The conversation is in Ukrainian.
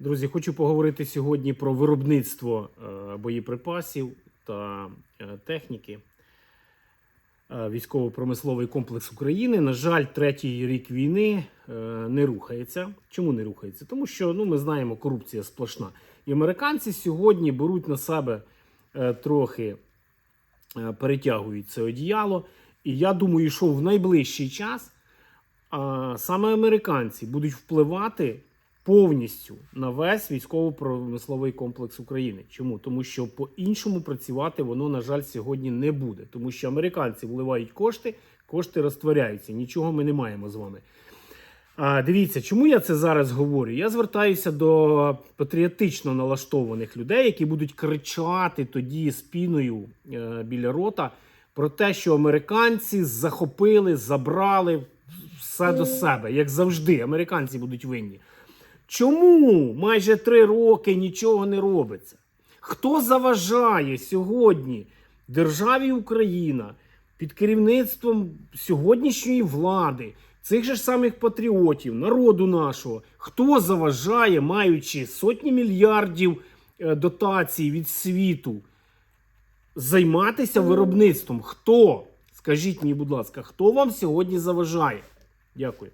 Друзі, хочу поговорити сьогодні про виробництво е, боєприпасів та е, техніки. Е, Військово-промисловий комплекс України. На жаль, третій рік війни не рухається. Чому не рухається? Тому що ну, ми знаємо, корупція сплошна. І американці сьогодні беруть на себе трохи перетягують це одіяло. І я думаю, що в найближчий час саме американці будуть впливати повністю на весь військово-промисловий комплекс України. Чому? Тому що по-іншому працювати воно, на жаль, сьогодні не буде. Тому що американці вливають кошти, кошти розтворяються. Нічого ми не маємо з вами. А, дивіться, чому я це зараз говорю? Я звертаюся до патріотично налаштованих людей, які будуть кричати тоді спіною е, біля рота про те, що американці захопили, забрали все до себе, як завжди. Американці будуть винні. Чому майже три роки нічого не робиться? Хто заважає сьогодні державі Україна під керівництвом сьогоднішньої влади, цих же ж самих патріотів, народу нашого? Хто заважає, маючи сотні мільярдів е, дотацій від світу, займатися виробництвом? Хто? Скажіть мені, будь ласка, хто вам сьогодні заважає? Дякую.